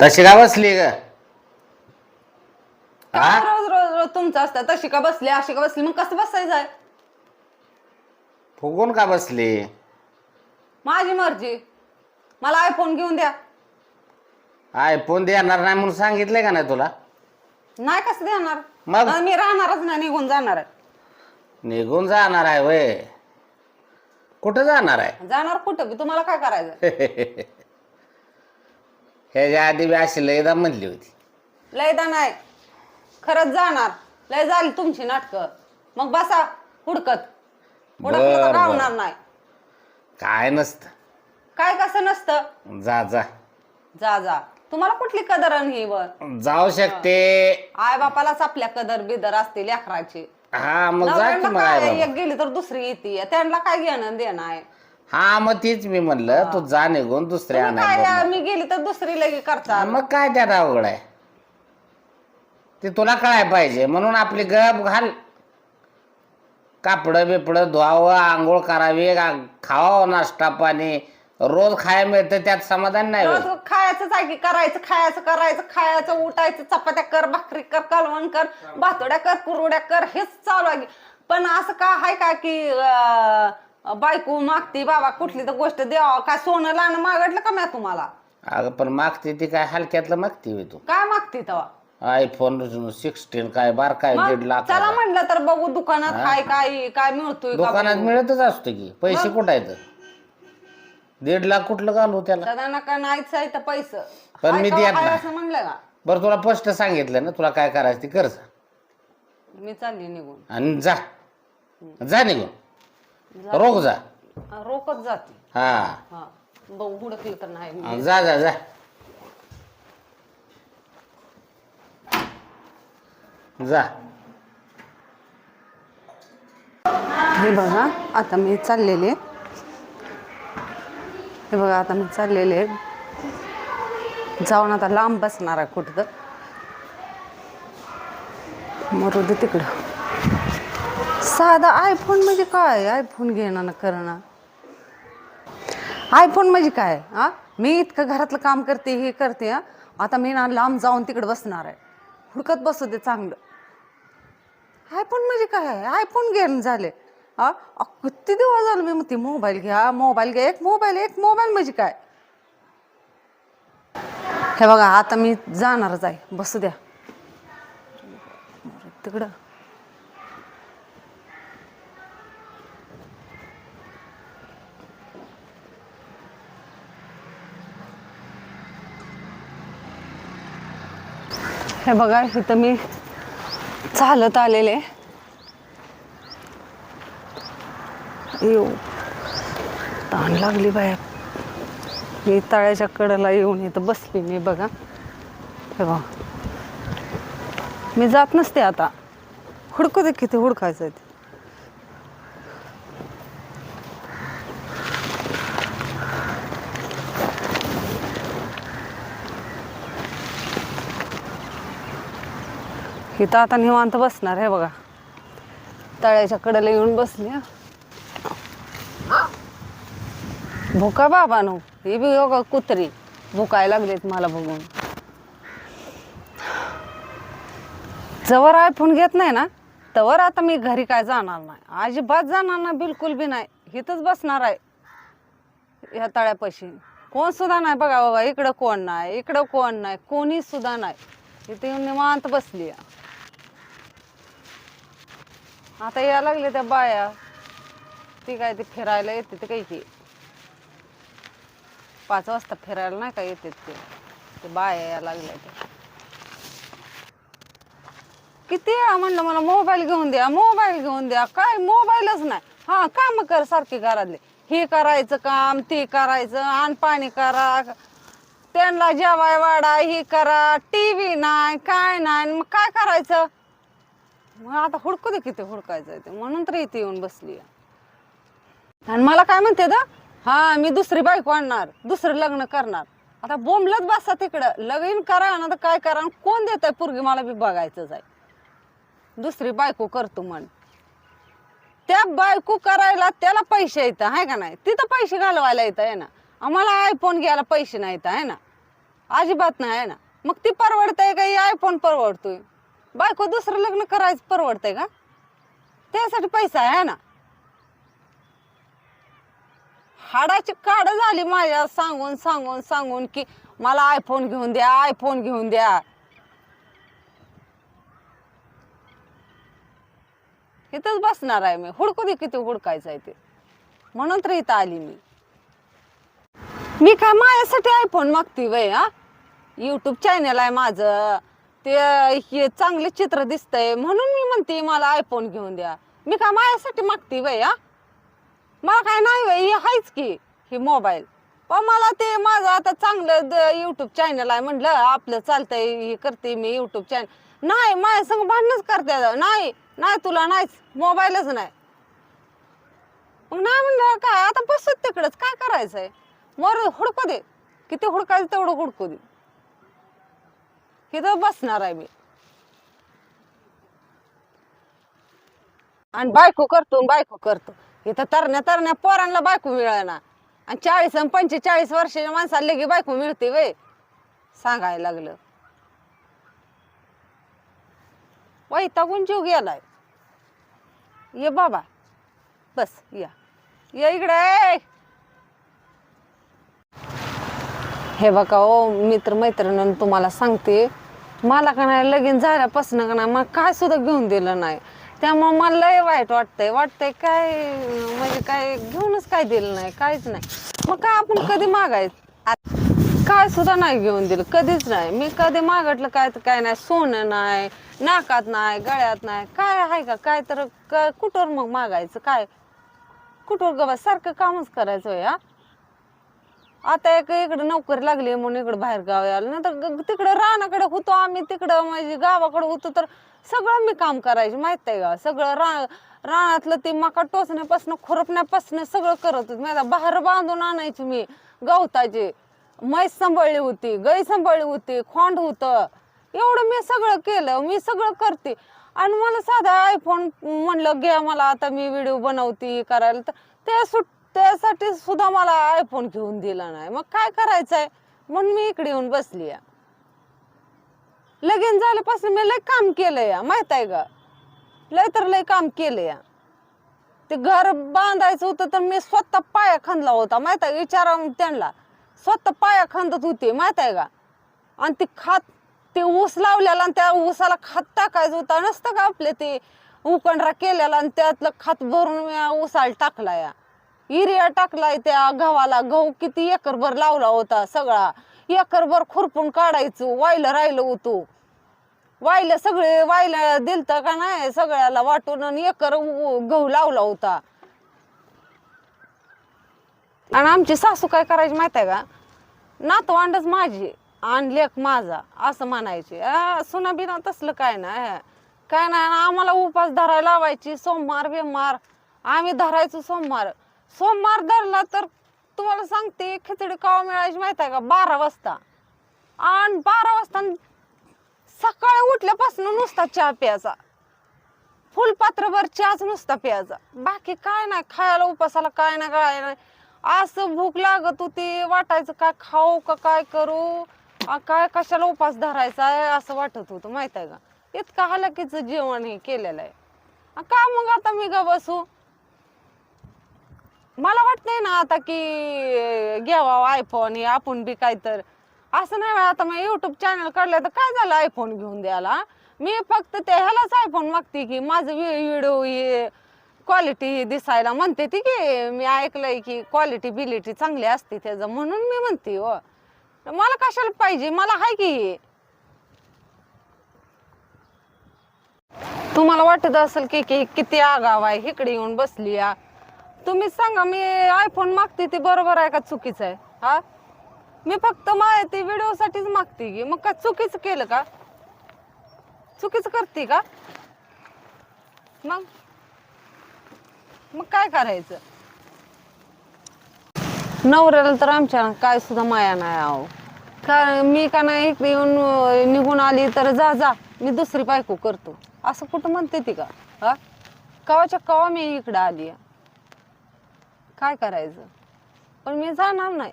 तशी का बसली ग? हा? रोज रोज रोज तुमचं असतं? तशी का बसली? अशी का बसली? मग कसं बसायचं आहे? फुगून का बसली? माझी मर्जी. मला आयफोन घेऊन द्या. आयफोन देणार नाही म्हणून सांगितलंय का नाही तुला? नाही कसं देणार? मग? मी राहणारच नाही निघून जाणार आहे. निघून जाणार आहे वय. कुठं जाणार आहे? जाणार कुठं? बी तुम्हाला काय करायचं? ह्याच्या आधी बी अशी लयदा म्हणली होती. लयदा नाही खरंच जाणार. लय झाली तुमची नाटकं. मग बसा हुडकत. हुडकलं बर, बर. नाही. काय नसतं. काय कसं नसतं? जा जा. जा जा. तुम्हाला कुठली कदर आणि ही वर? जाऊ शकते. आय बापालाच आपल्या कदर बिदर असते लेकराची. हा मग जा की काय? एक गेली तर दुसरी येते. त्यांना काय घेणं देणं आहे? हा मग तीच मी म्हणलं तू जा निघून दुसऱ्या तुम्ही मी गेली तर दुसरी लगे करता. मग काय त्यात अवघड आहे? ते तुला कळाय पाहिजे म्हणून आपली गप घाल. कापड बिपड धुवावं आंघोळ करावी आ- खावावं नाश्ता पाणी. रोज खायला मिळतं त्यात समाधान नाही रोज होत. खायचंच आहे की करायचं खायचं करायचं खायचं उठायचं चपात्या कर भाकरी कर कालवण कर भातोड्या कर कुरवड्या कर हेच चालू आहे. की. पण असं का आहे का की अं, बायको मागती बाबा कुठली तर गोष्ट द्यावा काय सोनं लाणं मागडलं का म्या तुम्हाला? अगं पण मागते ती काय हलक्यातलं मागते होय तू. काय मागती तेव्हा आयफोन सिक्स्टीन काय बार काय मग दीड लाख चला म्हणलं तर बघू दुकानात काय काय काय मिळतोय का दुकानात बघू. मिळतच असतो की. पैसे कुठं आहेत? दीड लाख कुठलं घालू त्याला? सदा नका नाहीच आहे तर पैसे. पण मी देत नाही. असं म्हणलं का? बरं तुला स्पष्ट सांगितलं ना तुला काय करायचं ते कर जा. मी चालली निघून. आणि जा. जा निघून. रोग जा. रोकत जाते. हा. हा बघू हुडकलं तर नाही. जा जा जा. जा. हे बघा आता मी चाललेले. हे बघा आता मी चाललेले. जाऊन आता लांब बसणार आहे कुठं तर. मरू दे तिकडं. साधा आयफोन म्हणजे काय? आयफोन घेणं ना करणं. आयफोन म्हणजे काय? हा? मी इतकं घरातलं काम करते हे करते हा? आता मी ना लांब जाऊन तिकडे बसणार आहे. हुडकत बसू दे चांगलं. आयफोन म्हणजे काय? आयफोन घेणं झाले. हा? किती दिवस झालं मी मग ते मोबाईल घ्या मोबाईल घ्या एक मोबाईल एक मोबाईल म्हणजे काय? हे बघा आता मी जाणारच आहे. बसू द्या. तिकडं. हे बघा इथं मी चालत आलेले. येऊ ताण लागली बाया. मी तळ्याच्या कडेला येऊन इथं बसली मी बघा. हे बघा. मी जात नसते आता. हुडकू दे किती हुडकायचं आहे ते. इथं आता निवांत बसणार आहे बघा. तळ्याच्या कडेला येऊन बसली भुका बाबा नो ही बी योगा कुत्री. भुकायला लागलीत मला बघून. जवळ आयफोन घेत नाही ना तवर आता मी घरी काय जाणार नाही. अजिबात जाणार ना बिलकुल बी नाही. इथंच बसणार आहे. ह्या तळ्यापाशी. कोण सुद्धा नाही बघा बाबा इकडं कोण नाही इकडं कोण नाही कोणी सुद्धा नाही. इथे येऊन निवांत बसली आहे. आता यायला लागले त्या बाया. ती काय ती फिरायला येते ते काही की पाच वाजता फिरायला नाही का येते ते? ते बाया यायला लागल्या त्या. किती वेळा म्हणलं मला मोबाईल घेऊन द्या मोबाईल घेऊन द्या. काय? मोबाईलच नाही. हा काम कर सारखी घरातले. हे करायचं काम ते करायचं आण पाणी करा. त्यांना जेवाय वाडा हे करा. टी व्ही नाही काय नाही. मग काय करायचं? मग आता हुडकू दे किती हुडकायचं ते. म्हणून तर इथे येऊन बसली आणि मला काय म्हणते दा हा मी दुसरी बायको आणणार दुसरं लग्न करणार. आता बोंबलत बसा तिकडं. लगीन करा ना तर काय करा कोण देत आहे पोरगी मला बी बघायचं आहे दुसरी बायको करतो म्हण. त्या बायको करायला त्याला पैसे येतं आहे का नाही? तिथं पैसे घालवायला येतं आहे ना? आम्हाला आयफोन घ्यायला पैसे नाही येत आहे ना? अजिबात नाही आहे ना? मग ती परवडतंय का? आयफोन परवडतोय. बायको दुसरं लग्न करायचं परवडतंय का? त्यासाठी पैसा आहे ना? हाडाची काड झाली माझ्या सांगून सांगून सांगून की मला आयफोन घेऊन द्या आयफोन घेऊन द्या. इथंच बसणार आहे मी. हुडकू दे किती हुडकायचं आहे ते. म्हणून तर इथं आली मी. मी काय माझ्यासाठी आयफोन मागते वय हा? युट्यूब चॅनल आहे माझं. ते हे चांगले चित्र दिसतंय म्हणून मी म्हणते मला आयफोन घेऊन द्या. मी काय माझ्यासाठी मागते बाई हा? मला काय नाही बाई हे आहेच की हे मोबाईल पण मला ते माझं आता चांगलं युट्यूब चॅनल आहे म्हटलं आपलं चालतंय हे करते मी युट्यूब चॅनल नाही माझ्या संग भांडणच करते नाही नाही तुला नाहीच मोबाईलच नाही. मग नाही म्हणलं काय आता बसत तिकडच काय करायचंय? मोर हुडकू दे किती हुडकायचं तेवढं हुडकू दे. तिथं बसणार आहे मी. आणि बायको करतो बायको करतो. इथं तरण्या तरण्या पोरांना बायको मिळणार आणि चाळीस आणि पंचेचाळीस वर्षाच्या माणसाला लगे बायको मिळते वे सांगायला लागलं. वैतागून जीव गेलाय. ये बाबा. बस या. या इकडे. हे बघा ओ मित्र मैत्रिणीनं तुम्हाला सांगते मला का नाही लगीन झाल्यापासून का नाही मग काय सुद्धा घेऊन दिलं नाही. त्यामुळं मला लय वाईट वाटतंय वाटतंय काय म्हणजे काय घेऊनच काय दिलं नाही काहीच नाही. मग काय आपण कधी मागायचं? काय सुद्धा नाही घेऊन दिलं कधीच नाही. मी कधी मागटलं काय तर काय नाही सोनं नाही नाकात नाही गळ्यात नाही काय आहे का? काय तर क- कुठवर मग मागायचं काय? कुठवर गबा सारखं कामच करायचं हा? आता एक इकडे नोकरी लागली म्हणून इकडे बाहेर गाव आलं नंतर तिकडे रानाकडे होतो आम्ही तिकडं म्हणजे गावाकडे होतो तर सगळं मी काम करायचे माहीत आहे का? सगळं रा रानातलं ते मका टोचण्यापासून खुरपण्यापासून सगळं करत होते. माहिती बाहेर बांधून आणायची मी गवताची. म्हैस सांभाळली होती गाई सांभाळली होती खोंड होतं. एवढं मी सगळं केलं मी सगळं करते. आणि मला साधा आयफोन म्हणलं घ्या मला आता मी व्हिडिओ बनवते करायला. तर ते सुट त्यासाठी सुद्धा मला आयफोन घेऊन दिला नाही. मग काय करायचंय? म्हणून मी इकडे येऊन बसली या लगीन झाल्यापासून मी लय काम केलं या माहीत आहे का? लय तर लय काम केलं या. ते घर बांधायचं होतं तर मी स्वतः पाया खणला होता माहीत आहे विचारा त्यांना. स्वतः पाया खंदत होते माहीत आहे का? आणि ते खात ते ऊस लावलेला आणि त्या ऊसाला खात टाकायचं होतं. नसतं का आपले ते उकंडरा केलेला आणि त्यातलं खात भरून मी ऊसाला टाकला या. युरिया टाकलाय त्या गव्हाला. गहू किती एकरभर लावला होता सगळा. एकरभर खुरपून काढायचं वायलं राहिलं होतो. वायलं सगळे वायलं दिलत का नाही सगळ्याला वाटून आणि एकर गहू लावला होता. आणि आमची सासू काय करायची माहीत आहे का नातवांडच माझी आणि लेख माझा असं म्हणायचे. सुना बिना तसलं काय नाही. काय नाही आम्हाला उपास धरायला लावायची सोमवार बिमवार. आम्ही धरायचो सोमवार. सोमवार धरला तर तुम्हाला सांगते खिचडी कावा मिळायची माहीत आहे का? बारा वाजता. आणि बारा वाजता सकाळी उठल्यापासून नुसता चहा प्यायचा. फुलपात्रभर चहाच नुसता प्यायचा. बाकी काय नाही खायला उपासाला काय नाही काय नाही. असं भूक लागत होती वाटायचं काय खाऊ का काय करू? काय कशाला उपास धरायचा आहे असं वाटत होतं माहीत आहे का? इतकं हलकीचं जेवण हे केलेलं आहे. का मग आता मी ग बसू? मला वाटतंय ना आता की घ्यावा आयफोन हे आपण बी काय तर असं नाही आता मी युट्यूब चॅनल काढलं तर काय झालं आयफोन घेऊन द्यायला? मी फक्त ते ह्यालाच आयफोन मागते की माझं व्हिडिओ हे क्वालिटी दिसायला म्हणते ती की मी ऐकलंय की क्वालिटी बिलिटी चांगली असते त्याचं म्हणून मी म्हणते हो. मला कशाला पाहिजे? मला हाय की. हे. तुम्हाला वाटत असेल की की किती आगाव आहे इकडे येऊन बसली या. तुम्ही सांगा मी आयफोन मागते ते बरोबर आहे का चुकीचं आहे? हा? मी फक्त माहिती व्हिडिओ साठीच मागते की मग काय चुकीचं केलं का? चुकीचं करते का? मग? मग काय करायचं? नवऱ्याला तर आमच्या काय सुद्धा माया नाही आहो. का मी का नाही इकडे येऊन निघून आली तर जा जा मी दुसरी बायको करतो. असं कुठं म्हणते ती का? हा? कवाच्या कवा मी इकडं आली आहे. काय करायचं? पण मी जाणार नाही.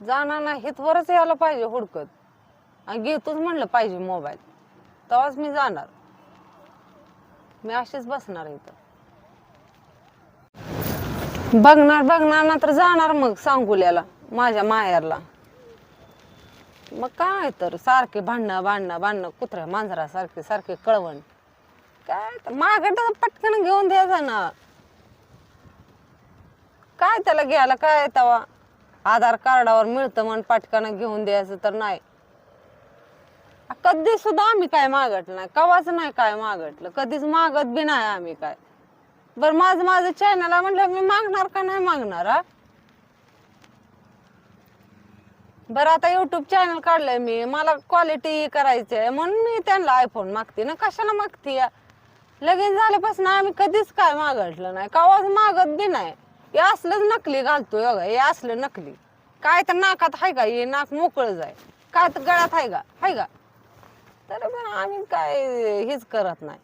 जाणार नाही हितवरच यायला पाहिजे हुडकत. आणि घेतोच म्हणलं पाहिजे मोबाईल. तेव्हाच मी जाणार. मी अशीच बसणार इथं. बघणार बघणार ना तर जाणार मग सांगुल्याला माझ्या माहेरला. मग काय तर सारखे भांडणं भांडणं भांडणं कुत्र्या मांजरासारखे सारखे सारखे कळवण. काय तर मागं पटकन घेऊन द्यायचं ना काय त्याला घ्यायला काय तवा? आधार कार्डावर मिळतं म्हण पाटकानं घेऊन द्यायचं तर नाही. कधी सुद्धा आम्ही काय मागटलं नाही. कवाच नाही काय मागटलं कधीच मागत बी नाही आम्ही काय. बर माझं माझं चॅनल म्हटलं मी मागणार का नाही मागणार हा? बरं आता युट्यूब चॅनल काढलंय मी. मला क्वालिटी करायची आहे म्हणून मी त्यांना आयफोन मागते. ना कशाला मागते या? लगेच झाल्यापासून आम्ही कधीच काय मागटलं नाही. कवाच मागत बी नाही. हे असलंच नकली घालतोय बघा हे असलं नकली. काय तर नाकात आहे का? हे नाक मोकळं जाय. काय तर गळ्यात आहे का? आहे का? तर पण आम्ही काय हेच करत नाही.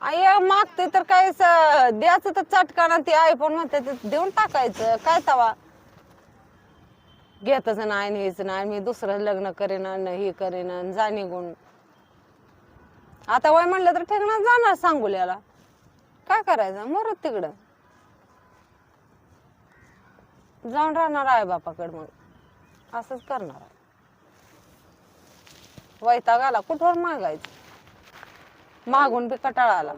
आई मागते तर काय द्यायचं तर चटकाना ते आयफोन म्हणते ते देऊन टाकायचं. काय तवा? घेतच नाही हेच नाही. मी दुसरं लग्न करेन हे करेन आणि जा निघून. आता वय म्हणलं तर ठेकणार जाणार सांगुल्याला. काय करायचं? मरत तिकडं. जाऊन राहणार आहे बापाकडे मग असंच करणार आहे. वैताग आला. कुठवर मागायचं? मागून बी कटाळा आला.